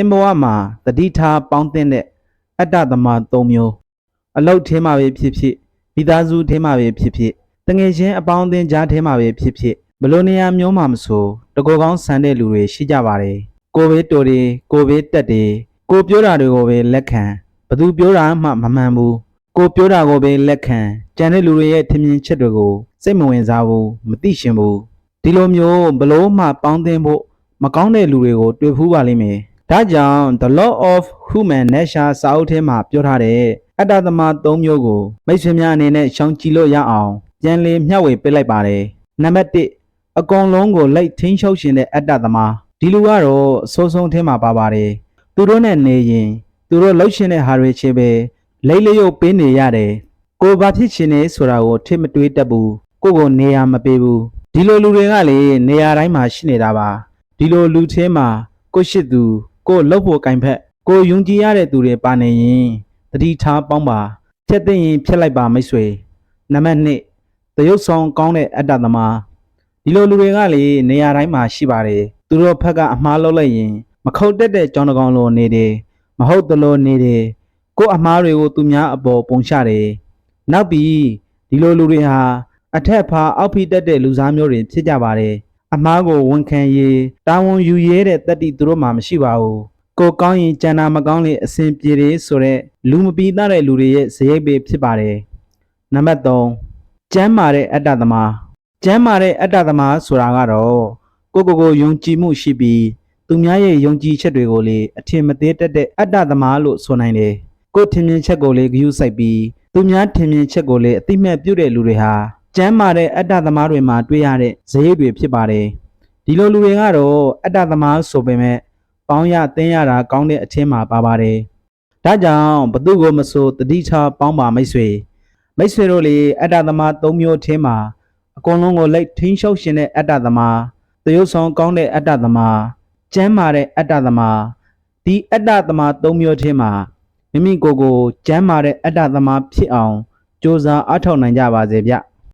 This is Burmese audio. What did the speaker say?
င်ဘဝမှာတတိထားပေါင်းတဲ့အတ္တသမား၃မျိုးအလုတ်ထဲမှာပဲဖြစ်ဖြစ်မိသားစုထဲမှာပဲဖြစ်ဖြစ်တငယ်ချင်းအပေါင်းအသင်းကြားထဲမှာပဲဖြစ်ဖြစ်ဘယ်လိုနေရာမျိုးမှမဆိုတကောကောင်းဆန်တဲ့လူတွေရှိကြပါတယ်ကိုဘေးတော်တွေကိုဘေးတက်တယ်ကိုပြောတာတွေကိုပဲလက်ခံဘသူပြောတာမှမမှန်ဘူးကိုပြောတာကိုပဲလက်ခံကြံတဲ့လူတွေရဲ့ထင်မြင်ချက်တွေကိုစိတ်မဝင်စားဘူးမသိရှင်ဘူးဒီလိုမျိုးဘလို့မှပေါင်းသင်းဖို့မကောင်းတဲ့လူတွေကိုတွေ့ဖူးပါလိမ့်မယ် ဒါကြောင့် The Law of Human Nature စာအုပ်ထဲမှာပြောထားတဲ့အတ္တသမား၃မျိုးကိုမိတ်ဆွေများအနေနဲ့ရှောင်ကြဉ်လို့ရအောင်ပြန်လည်မျှဝေပေးလိုက်ပါတယ်။နံပါတ်1အကောင်လုံးကိုလိုက်ထင်းချုပ်ရှင်တဲ့အတ္တသမားဒီလူကတော့အဆိုးဆုံးထဲမှာပါပါတယ်။သူတို့နဲ့နေရင်သူတို့လှုပ်ရှင်တဲ့ဟာတွေချေပဲလိမ့်လျုပ်ပေးနေရတယ်။ကိုယ်ဘာဖြစ်ရှင်နေဆိုတာကိုထစ်မတွေးတတ်ဘူး။ကိုယ့်ကိုနေရာမပေးဘူး။ဒီလိုလူတွေကလေနေရာတိုင်းမှာရှိနေတာပါ။ဒီလိုလူချင်းမှာကိုရှိသူ ကိုလှုပ်ဖို့ကင်ဖက်ကိုယုံကြည်ရတဲ့သူတွေပါနေရင်တတိထားပေါင်းပါဖြတ်သိရင်ဖြတ်လိုက်ပါမိတ်ဆွေနံပါတ်1တရုပ်ဆောင်ကောင်းတဲ့အတ္တသမားဒီလိုလူတွေကလေနေရာတိုင်းမှာရှိပါတယ်သူတို့ဖက်ကအမှားလုပ်လိုက်ရင်မခုတ်တက်တဲ့ကြောင်းတကောင်လိုနေတယ်မဟုတ်တလို့နေတယ်ကို့အမှားတွေကိုသူများအပေါ်ပုံချတယ်နောက်ပြီးဒီလိုလူတွေဟာအထက်ဖာအောက်ဖိတက်တဲ့လူစားမျိုးတွေဖြစ်ကြပါတယ် အမားကိုဝန်ခံရေးတာဝန်ယူရဲတဲ့တတ္တိသူတို့မှမရှိပါဘူးကိုကောင်းရင်ကြံတာမကောင်းလေအစဉ်ပြေတယ်ဆိုတော့လူမပီသားတဲ့လူတွေရဲ့ဇယိတ်ပဲဖြစ်ပါတယ်နံပါတ်3ကျမ်းမာတဲ့အတ္တသမားကျမ်းမာတဲ့အတ္တသမားဆိုတာကတော့ကိုကိုကိုယုံကြည်မှုရှိပြီးသူများရဲ့ယုံကြည်ချက်တွေကိုလေအထင်မသေးတတ်တဲ့အတ္တသမားလို့ဆိုနိုင်တယ်ကိုထင်မြင်ချက်ကိုလေဂရုစိုက်ပြီးသူများထင်မြင်ချက်ကိုလေအတိမတ်ပြုတ်တဲ့လူတွေဟာ ကျမ်းမာတဲ့အတ္တသမားတွေမှာတွေ့ရတဲ့ဇယိတ်တွေဖြစ်ပါတယ်ဒီလိုလူတွေကတော့အတ္တသမားဆိုပေမဲ့ပေါင်းရတင်းရတာကောင်းတဲ့အချင်းမှာပါပါတယ်။ဒါကြောင့်ဘသူကိုမဆိုတတိချပေါင်းပါမိတ်ဆွေမိတ်ဆွေတို့လေအတ္တသမား၃မျိုးအချင်းမှာအကုန်လုံးကိုလိုက်ထင်းလျှောက်ရှင်တဲ့အတ္တသမားသရုပ်ဆောင်ကောင်းတဲ့အတ္တသမားကျမ်းမာတဲ့အတ္တသမားဒီအတ္တသမား၃မျိုးအချင်းမှာမိမိကိုယ်ကိုကျမ်းမာတဲ့အတ္တသမားဖြစ်အောင်စ조사အားထုတ်နိုင်ကြပါစေဗျ။